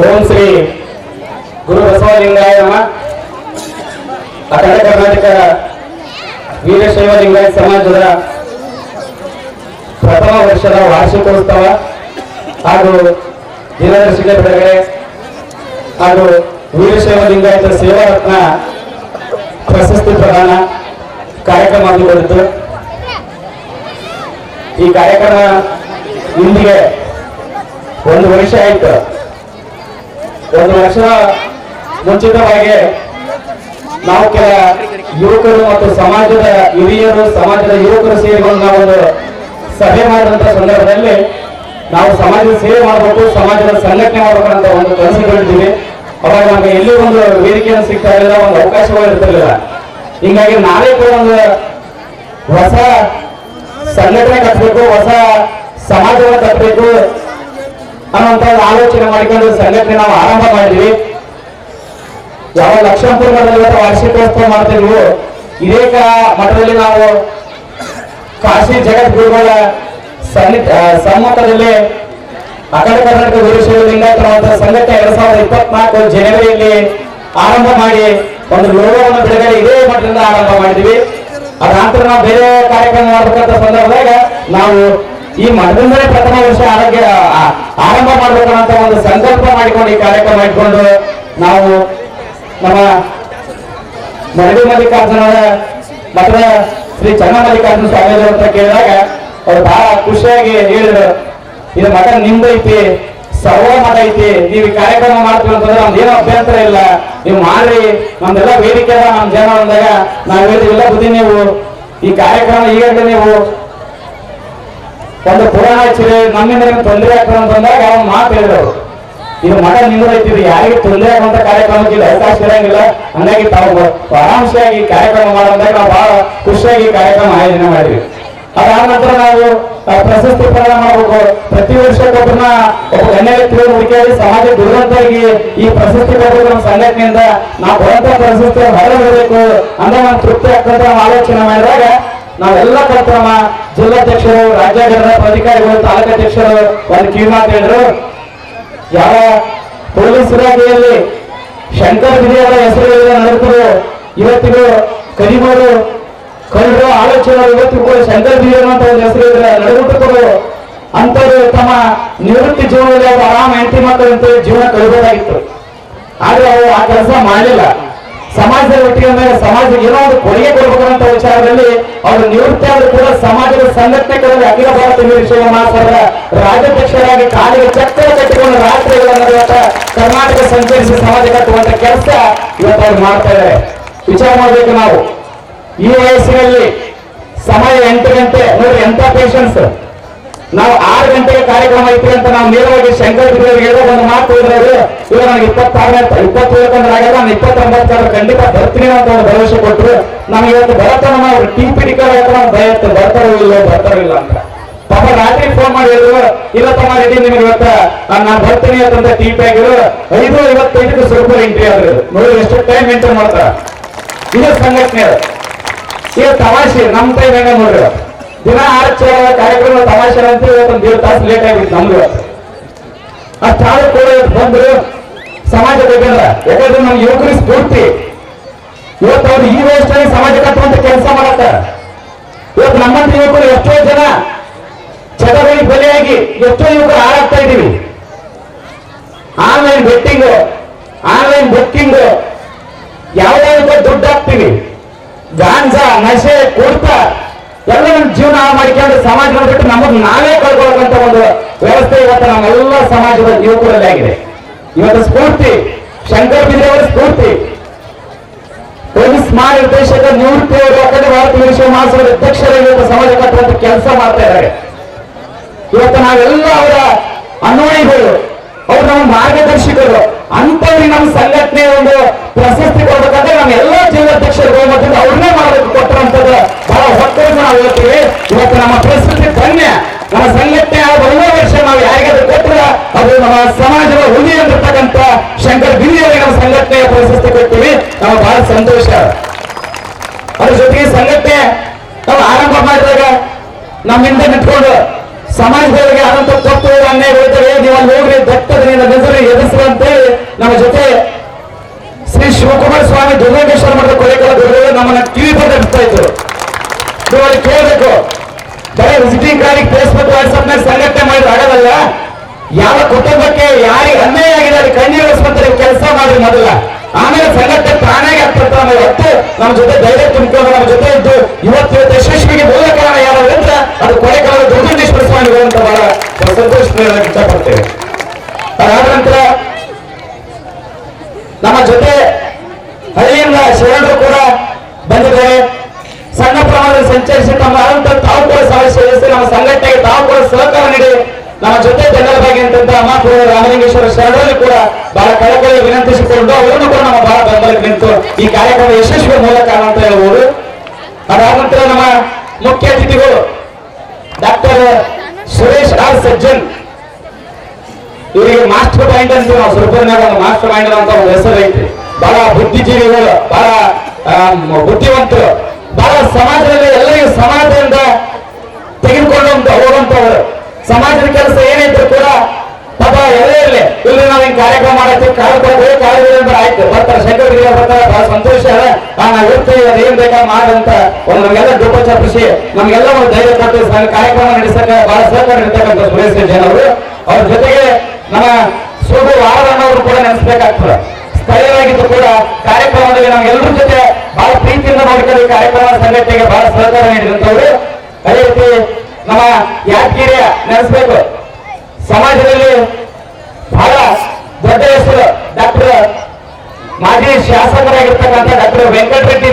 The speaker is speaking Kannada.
ಓಂ ಶ್ರೀ ಗುರು ಬಸವಲಿಂಗಾಯ ಅಖಂಡ ಕರ್ನಾಟಕ ವೀರಶೈವ ಲಿಂಗಾಯತ ಸಮಾಜದ ಪ್ರಥಮ ವರ್ಷದ ವಾರ್ಷಿಕೋತ್ಸವ ಹಾಗೂ ದಿನದರ್ಶಿಕ ಹಾಗೂ ವೀರಶೈವ ಲಿಂಗಾಯತ ಸೇವಾ ರತ್ನ ಪ್ರಶಸ್ತಿ ಪ್ರದಾನ ಕಾರ್ಯಕ್ರಮ ಹಮ್ಮಿಕೊಂಡಿತ್ತು ಈ ಕಾರ್ಯಕ್ರಮ ಇಂದಿಗೆ ಒಂದು ವರ್ಷ ಆಯ್ತು. ಒಂದು ವರ್ಷ ಮುಂಚಿತವಾಗಿ ನಾವು ಕೆಲ ಯುವಕರು ಮತ್ತು ಸಮಾಜದ ಹಿರಿಯರು, ಸಮಾಜದ ಯುವಕರು ಸೇರಿಕೊಂಡು ನಾವು ಒಂದು ಸಭೆ ಮಾಡಿದಂತ ಸಂದರ್ಭದಲ್ಲಿ ನಾವು ಸಮಾಜದ ಸೇವೆ ಮಾಡಬೇಕು, ಸಮಾಜದ ಸಂಘಟನೆ ಮಾಡಬೇಕಂತ ಒಂದು ಕನಸುಗಳಿದ್ದೀವಿ ಅವಾಗ ನಮಗೆ ಎಲ್ಲಿ ಒಂದು ವೇದಿಕೆಯನ್ನು ಸಿಗ್ತಾ ಇರಲಿಲ್ಲ, ಒಂದು ಅವಕಾಶಗಳು ಇರ್ತಿರ್ಲಿಲ್ಲ. ಹಿಂಗಾಗಿ ನಾವೇ ಕೂಡ ಒಂದು ಹೊಸ ಸಂಘಟನೆ ಕಟ್ಟಬೇಕು ಹೊಸ ಸಮಾಜವನ್ನು ಕಟ್ಟಬೇಕು ಅನ್ನುವಂತ ಆಲೋಚನೆ ಮಾಡಿಕೊಂಡು ಸಂಘಟನೆ ನಾವು ಆರಂಭ ಮಾಡಿದ್ವಿ. ಯಾವ ಇವತ್ತು ವಾರ್ಷಿಕೋತ್ಸವ ಮಾಡ್ತಿದ್ವು. ಇದೇ ಮಠದಲ್ಲಿ ನಾವು ಕಾಶಿ ಜಗದ್ಗುರುಗಳ ಸನ್ನಿ ಆ, ಸಮ್ಮುಖದಲ್ಲಿ ಅಖಂಡ ಕರ್ನಾಟಕ ಅನ್ನುವಂಥ ಸಂಘಟನೆ ಎರಡ್ ಸಾವಿರದ ಇಪ್ಪತ್ನಾಲ್ಕು ಜನವರಿಯಲ್ಲಿ ಆರಂಭ ಮಾಡಿ ಒಂದು ಲೋಗವನ್ನು ಬಿಡುಗಡೆ ಇದೇ ಮಠದಿಂದ ಆರಂಭ ಮಾಡಿದ್ವಿ. ಅದ ನಂತರ ನಾವು ಬೇರೆ ಕಾರ್ಯಕ್ರಮ ಮಾಡಬೇಕಂತ ಸಂದರ್ಭದಾಗ ನಾವು ಈ ಮಠದಿಂದಲೇ ಪ್ರಥಮ ವರ್ಷ ಆರೋಗ್ಯ ಆರಂಭ ಮಾಡಬೇಕನ್ನುವಂತ ಒಂದು ಸಂಕಲ್ಪ ಮಾಡಿಕೊಂಡು ಈ ಕಾರ್ಯಕ್ರಮ ಇಟ್ಕೊಂಡು ನಾವು ನಮ್ಮ ಮರಳಿ ಮಲ್ಲಿಕಾರ್ಜುನರ ಮಠದ ಶ್ರೀ ಚನ್ನ ಮಲ್ಲಿಕಾರ್ಜುನ ಸ್ವಾಮಿಗಳು ಅಂತ ಕೇಳಿದಾಗ ಅವ್ರು ಬಹಳ ಖುಷಿಯಾಗಿ ಹೇಳಿದರು, ಇದು ಮಠ ನಿಮ್ದೈತಿ, ಸರ್ವ ಮಠ ಐತಿ ನೀವು ಈ ಕಾರ್ಯಕ್ರಮ ಮಾಡ್ತೀವಿ ಅಂತಂದ್ರೆ ನಮ್ದು ಏನೋ ಅಭ್ಯಂತರ ಇಲ್ಲ. ನೀವು ಮಾಡ್ರಿ, ನಮ್ದೆಲ್ಲ ವೇದಿಕೆ ಅದ ನಮ್ ಜನ ಅಂದಾಗ ನಾವು ಹೇಳಿದ್ವಿ ಎಲ್ಲ ಬುದ್ಧಿ ನೀವು, ಈ ಕಾರ್ಯಕ್ರಮ ಈಗಾಗಲೇ ನೀವು ಒಂದು ಪುರಾಣ ಹಚ್ಚಿರಿ ನಮ್ಮಿಂದ ತೊಂದರೆ ಆಗ್ತದೆ ಅಂತಂದಾಗ ಅವ್ನು ಮಾತು ಹೇಳಿದ್ರು. ಇದು ಮಠ ನಿಂದ್ರೈತಿದ್ರು ಯಾರಿಗೆ ತೊಂದರೆ ಆಗುವಂತ ಕಾರ್ಯಕ್ರಮಕ್ಕೆ ಇದು ಅವಕಾಶ ಇರಂಗಿಲ್ಲ. ಹಂಗಾಗಿ ತಾವು ಆರಾಮಸೆಯಾಗಿ ಕಾರ್ಯಕ್ರಮ ಮಾಡೋದಾಗ ನಾವು ಬಹಳ ಖುಷಿಯಾಗಿ ಕಾರ್ಯಕ್ರಮ ಆಯೋಜನೆ ಮಾಡಿದ್ವಿ. ಅದಾದ ನಂತರ ನಾವು ಪ್ರಶಸ್ತಿ ಪ್ರದಾನ ಮಾಡಬೇಕು. ಪ್ರತಿ ವರ್ಷಕ್ಕೊಬ್ಬರನ್ನ ಒಬ್ಬ ಗಣ್ಯ ವ್ಯಕ್ತಿಗಳು ಹುಡುಕಿಯಾಗಿ ಸಮಾಜ ದುರ್ಗಂತರಿಗೆ ಈ ಪ್ರಶಸ್ತಿ ಕೊಡಬೇಕು ನಮ್ಮ ಸಂಘಟನೆಯಿಂದ ನಾವು ಬರುವಂತ ಪ್ರಶಸ್ತಿ ಹೊರಬಿಡಬೇಕು ಅಂದ್ರೆ ನಮ್ಮ ತೃಪ್ತಿ ಆಗ್ತಂತ ಆಲೋಚನೆ ಮಾಡಿದಾಗ ನಾವೆಲ್ಲ ನಮ್ಮ ಜಿಲ್ಲಾಧ್ಯಕ್ಷರು, ರಾಜ್ಯ ಪದಾಧಿಕಾರಿಗಳು ತಾಲೂಕಾಧ್ಯಕ್ಷರು ಒಂದು ಕಿವಿ ಮಾತು ಹೇಳಿದ್ರು. ಯಾವ ಪೊಲೀಸ್ ಇಲಾಖೆಯಲ್ಲಿ ಶಂಕರ್ ಬಿರಿಯವರ ಹೆಸರು ನಡೆದರು ಇವತ್ತಿಗೂ ಕರಿಮೂರು ಕಳ್ಳರು ಆಲೋಚನೆ ಇವತ್ತಿಗೂ ಶಂಕರ್ ಬಿರಿಯರ್ ಅಂತ ಒಂದು ಹೆಸರು ಇದ್ರೆ ನಡೆದುಬಿಟ್ಟು ಅಂತವರು ತಮ್ಮ ನಿವೃತ್ತಿ ಜೀವನದಲ್ಲಿ ಅವರು ಆರಾಮ ಹೆಂಡತಿ ಮಕ್ಕಳಂತೆ ಜೀವನ ಕಳಿಬೋದಾಗಿತ್ತು ಆದ್ರೆ ಅವರು ಆ ಕೆಲಸ ಮಾಡಲಿಲ್ಲ. ಸಮಾಜದ ಒಟ್ಟಿಗೆ ಮೇಲೆ ಸಮಾಜ ಏನೋ ಒಂದು ಕೊಡುಗೆ ಕೊಡಬೇಕಂತ ವಿಚಾರದಲ್ಲಿ ಅವರು ನಿವೃತ್ತಿ ಆದ್ರೂ ಕೂಡ ಸಮಾಜದ ಸಂಘಟನೆಗಳಲ್ಲಿ ಅಖಿಲ ಭಾರತ ವೀರಶೈವ ಮಾಡ್ತಾರೆ ರಾಜ್ಯಾಧ್ಯಕ್ಷರಾಗಿ ಕಾಲಿಗೆ ಚಕ್ರ ಕಟ್ಟಿಕೊಂಡು ರಾತ್ರಿಗಳನ್ನು ಇವತ್ತ ಕರ್ನಾಟಕ ಸಂಚರಿಸಿ ಸಮಾಜ ಕಟ್ಟುವಂತ ಕೆಲಸ ಇವತ್ತು ಅವ್ರು ಮಾಡ್ತಾ ಇದ್ದಾರೆ. ವಿಚಾರ ಮಾಡ್ಬೇಕು ನಾವು. ಈ ವಯಸ್ಸಿನಲ್ಲಿ ಸಮಯ ಎಂಟು ಗಂಟೆ ನೋಡಿ ಎಂತ ಪೇಷನ್ಸ್ ನಾವು ಆರು ಗಂಟೆಗೆ ಕಾರ್ಯಕ್ರಮ ಐತಿ ಅಂತ ನಾವು ನೇರವಾಗಿ ಶಂಕರ್ ಹೇಳೋ ಒಂದು ಮಾತು ಹೇಳಿದ್ರೆ ಇವಾಗ ನನಗೆ ಇಪ್ಪತ್ತಾರನೇ ಇಪ್ಪತ್ತು ಆಗಲ್ಲ ನಾನು ಸಾವಿರ ಖಂಡಿತ ಬರ್ತೀನಿ ಅಂತ ಒಂದು ಭರವಸೆ ಕೊಟ್ಟರು ನಮ್ಗೆ ಇವತ್ತು ಬರತನ ನಾವು ಟಿ ಪಿ ಟಿ ನಾವು ಭಯ ಇತ್ತು, ಬರ್ತಾರೋ ಇಲ್ಲ ಬರ್ತಾರೋ ಇಲ್ಲ ಅಂತ. ಪಾಪ ರಾತ್ರಿ ಫೋನ್ ಮಾಡಿ ಹೇಳಿದ್ರು, ಇಲ್ಲ ತಮ್ಮ ರೆಡ್ಡಿ ನಿಮಗೆ ಇವತ್ತ ನಾನು ಬರ್ತೀನಿ ಅಂತ ಟಿ ಪಿ ಆಗಿರು ಐದು ಐವತ್ತೈದಕ್ಕೆ ಸ್ವಲ್ಪ ಎಂಟ್ರಿ ಆದ್ರು. ನೋಡಿ ಎಷ್ಟು ಟೈಮ್ ಎಂಟರ್ ಮಾಡ್ತಾರ. ಇದು ಸಂಘಟನೆ. ಈಗ ತಮಾಷೆ ನಮ್ಮ ಟೈಮ್ ಹೆಂಗ ನೋಡ್ರಿ ದಿನ ಆರು ಕಾರ್ಯಕ್ರಮ ತಮಾಷೆ ಅಂತ ಒಂದ್ ಏಳು ತಾಸು ಲೇಟ್ ಆಗಿತ್ತು ನಮ್ಗೆ ಆ ಆದ್ರೂ ಕೂಡ ಬಂದ್ರು ಸಮಾಜ ಬೇಕಂದ್ರ ಯಾಕಂದ್ರೆ ನಮ್ಮ ಯುವಕರಿಗೆ ಸ್ಫೂರ್ತಿ. ಇವತ್ತು ಅವ್ರು ಈ ವಯಸ್ಸಲ್ಲಿ ಸಮಾಜ ಕಟ್ಟುವಂತ ಕೆಲಸ ಮಾಡತ್ತಾರ. ಇವತ್ತು ನಮ್ಮಂತ ಯುವಕರು ಎಷ್ಟೋ ಜನ ಚಟಗಳಿಗೆ ಬಲಿಯಾಗಿ ಎಷ್ಟೋ ಯುವಕರು ಹಾಳಾಗ್ತಾ ಇದೀವಿ ಆನ್ಲೈನ್ ಬೆಟ್ಟಿಂಗ್, ಆನ್ಲೈನ್ ಬುಕ್ಕಿಂಗ್ ಯಾವ್ದಾದ್ರು ದುಡ್ಡು ಹಾಕ್ತೀವಿ? ಗಾಂಜಾ, ನಶೆ ಕುಡ್ತ ಎಲ್ಲ ನಮ್ಮ ಜೀವನ ಮಾಡಿಕೊಂಡು ಮಾಡ್ಕೊಂಡು ಸಮಾಜ ಬಿಟ್ಟು ನಮಗೆ ನಾವೇ ಕಳ್ಕೊಳ್ಳುವಂತ ಒಂದು ವ್ಯವಸ್ಥೆ ಇವತ್ತು ನಮ್ಮೆಲ್ಲ ಸಮಾಜದ ಯುವಕರಲ್ಲಿ ಆಗಿದೆ. ಇವತ್ತು ಸ್ಫೂರ್ತಿ, ಶಂಕರ್ ಬಿದ್ರೆಯವರ ಸ್ಫೂರ್ತಿ. ಪೊಲೀಸ್ ಮಹಾನಿರ್ದೇಶಕ ನಿವೃತ್ತಿ ಅವರು ಭಾರತ ವಿಶ್ವ ಮಹಾಸಭಾ ಅಧ್ಯಕ್ಷರ ಇವತ್ತು ಸಮಾಜ ಕಟ್ಟುವಂತ ಕೆಲಸ ಮಾಡ್ತಾ ಇದ್ದಾರೆ. ಇವತ್ತು ನಾವೆಲ್ಲ ಅವರ ಅನ್ವಯಿಗಳು ಅವ್ರು ನಮ್ಮ ಮಾರ್ಗದರ್ಶಕರು ಅಂತವ್ರಿಗೆ ನಮ್ಮ ಸಂಘಟನೆ ಒಂದು ಪ್ರಶಸ್ತಿ ಕೊಡ್ಬೇಕಂದ್ರೆ ನಮ್ಮ ಎಲ್ಲ ಜಿಲ್ಲಾಧ್ಯಕ್ಷರು ಮತ್ತು ಅವ್ರನ್ನೇ ಮಾಡಬೇಕು ಕೊಟ್ಟರಂತದ್ದು ಹೊತ್ತು ನಾವು ಹೇಳ್ತೀವಿ. ಇವತ್ತು ನಮ್ಮ ಪರಿಸ್ಥಿತಿ ಧನ್ಯ. ನಮ್ಮ ಸಂಘಟನೆ ಒಂದೇ ವರ್ಷ ನಾವು ಯಾರಿಗಾದ್ರೂ ಕೊಟ್ಟಿಲ್ಲ ಅದು ನಮ್ಮ ಸಮಾಜದ ಹುಲಿ ಅಂತಿರ್ತಕ್ಕಂಥ ಶಂಕರ್ ಗಿರಿಯವರಿಗೆ ನಮ್ಮ ಸಂಘಟನೆಯ ಪ್ರಶಸ್ತಿ ಕೊಡ್ತೀವಿ ನಾವು ಬಹಳ ಸಂತೋಷ. ಅದ್ರ ಜೊತೆಗೆ ಸಂಘಟನೆ ನಾವು ಆರಂಭ ಮಾಡಿದಾಗ ನಮ್ಮಿಂದ ನಿಂತ್ಕೊಂಡು ಸಮಾಜದವರಿಗೆ ಅನಂತ ತಪ್ಪು ಅನ್ಯಾಯ ಬೀಳ್ತವೆ ನೀವು ಅಲ್ಲಿ ಹೋಗ್ರಿ, ದತ್ತದರಿಂದ ಬೆಸರಿ ಎದುರಿಸ್ರು ಅಂತೇಳಿ ನಮ್ಮ ಜೊತೆ ಶ್ರೀ ಶಿವಕುಮಾರ ಸ್ವಾಮಿ ದುರ್ಗೇಶ್ವರ ಮಠದ ಕೊಳೆಗಳ ಗುರುಗಳು ನಮ್ಮನ್ನ ಕಿವಿ ಬಂದಿರ್ತಾ ಇದ್ರು. ನೋಡಿ ಕೇಳಬೇಕು. ಬರೀ ವಿಸಿಟಿಂಗ್ ಕಾರ್ಡಿಗೆ ಫೇಸ್ಬುಕ್ ವಾಟ್ಸಪ್ನಲ್ಲಿ ಸಂಘಟನೆ ಮಾಡಿದ್ರೆ ಆಗದಲ್ಲ ಯಾವ ಕುಟುಂಬಕ್ಕೆ, ಯಾರಿಗೆ ಅನ್ಯಾಯ ಆಗಿದೆ ಅಲ್ಲಿ ಕಣ್ಣೀರಿಸ್ಬಂದ್ರೆ ಕೆಲಸ ಮಾಡಿ ಮೊದಲ. ಆಮೇಲೆ ಸಂಘಟನೆ ತಾನಾಗಿ ಆಗ್ತಿರ್ತಾರೆ ಆಮೇಲೆ ಹೊತ್ತು ನಮ್ಮ ಜೊತೆ ಧೈರ್ಯ ತುಂಬಿಕೊಂಡು ನಮ್ಮ ಜೊತೆ ಇದ್ದು ಇವತ್ತು ಇವತ್ತು ಯಶಸ್ವಿಗೆ ಮೂಲ ಕಾರಣ ಯಾರು ಅಂತ ಅದು ಕೊನೆ ಕಾಲದ ದುರ್ಗಂಡೇಶ್ವರ ಸ್ವಾಮಿಗಳು ಅಂತ ಬಹಳ ಸಂತೋಷ ಇಷ್ಟಪಡ್ತೇವೆ. ಅದಾದ ನಂತರ ನಮ್ಮ ಸಂಘಟನೆಗೆ ತಾವು ಕೂಡ ಸಹಕಾರ ನೀಡಿ, ನಮ್ಮ ಜೊತೆ ಬೆನ್ನಲವಾಗಿ ಅಂತಂತ ಅಮಾಪುರ ರಾಮಲಿಂಗೇಶ್ವರ ಶರಣರಲ್ಲಿ ಕೂಡ ಬಹಳ ಕಳಕಳಿ ವಿನಂತಿಸಿಕೊಂಡು ಅವರನ್ನು ಕೂಡ ನಮ್ಮ ಬಹಳ ಬೆಂಬಲಕ್ಕೆ ನಿಂತು ಈ ಕಾರ್ಯಕ್ರಮ ಯಶಸ್ವಿ ಮೂಲಕ ಅಂತ ಹೇಳ್ಬೋದು. ಅದಾದ ನಂತರ ನಮ್ಮ ಮುಖ್ಯ ಅತಿಥಿಗಳು ಡಾಕ್ಟರ್ ಸುರೇಶ್ ಆರ್ ಸಜ್ಜನ್. ಇವರಿಗೆ ಮಾಸ್ಟರ್ ಮೈಂಡ್ ಅಂತ ನಾವು ಸುರಪುರನಾಗ ಮಾಸ್ಟರ್ ಮೈಂಡ್ ಅಂತ ಒಂದು ಹೆಸರು ಐತಿ. ಬಹಳ ಬುದ್ಧಿಜೀವಿಗಳು, ಬಹಳ ಬುದ್ಧಿವಂತರು. ಬಹಳ ಸಮಾಜದಲ್ಲಿ ಎಲ್ಲರಿಗೂ ಸಮಾಜದಿಂದ ತೆಗೆದುಕೊಂಡು ಹೋಗುವಂತವರು ಸಮಾಜದ ಕೆಲಸ ಏನಿದ್ರು ಕೂಡ ಪಾಪ ಎಲ್ಲೇ ಇರಲಿ. ಇಲ್ಲಿ ನಾವು ಹಿಂಗ್ ಕಾರ್ಯಕ್ರಮ ಮಾಡತ್ತೀವಿ ಕಾರ್ಯಕ್ರಮ ಕೊಡ್ತೀವಿ ಕಾಳು ಅಂದ್ರೆ ಆಯ್ತು. ಬರ್ತಾರೆ, ಶಂಕರ ಗಿರಿ ಬರ್ತಾರೆ, ಬಹಳ ಸಂತೋಷ ಅದ. ನಾವು ಇರ್ತೀವಿ ಅದು ಏನ್ ಬೇಕಾ ಮಾಡಂತ ಒಂದು ನಮಗೆಲ್ಲ ದುಡ್ಡು ಖುಷಿ. ನಮಗೆಲ್ಲ ಒಂದು ಧೈರ್ಯ ಕೊಟ್ಟು ಕಾರ್ಯಕ್ರಮ ನಡೆಸಕ ಬಹಳ ಸಹಕಾರ ನೀಡ್ತಕ್ಕಂಥ ಸುರೇಶ್ ಜನರು ಅವ್ರ. ಜೊತೆಗೆ ನಮ್ಮ ಸೋದು ವಾರಣ್ಣವರು ಕೂಡ ನೆನೆಸ್ಬೇಕಾಗ್ತದೆ. ಸ್ಥಳೀಯರಾಗಿದ್ದು ಕೂಡ ಕಾರ್ಯಕ್ರಮದಲ್ಲಿ ನಮ್ಗೆಲ್ಲರ ಜೊತೆ ಬಹಳ ಪ್ರೀತಿಯಿಂದ ನೋಡ್ಕೊಂಡು ಕಾರ್ಯಕ್ರಮ ಸಂಘಟನೆಗೆ ಬಹಳ ಸಹಕಾರ ನೀಡಿದಂತವ್ರು ನಮ್ಮ ಯಾದಗಿರಿಯ ನೆನೆಸ್ಬೇಕು ಸಮಾಜದಲ್ಲಿ ಬಹಳ ದೊಡ್ಡ ಹೆಸರು ಡಾಕ್ಟರ್ ಮಾಜಿ ಶಾಸಕರಾಗಿರ್ತಕ್ಕಂಥ ಡಾಕ್ಟರ್ ವೆಂಕಟರೆಡ್ಡಿ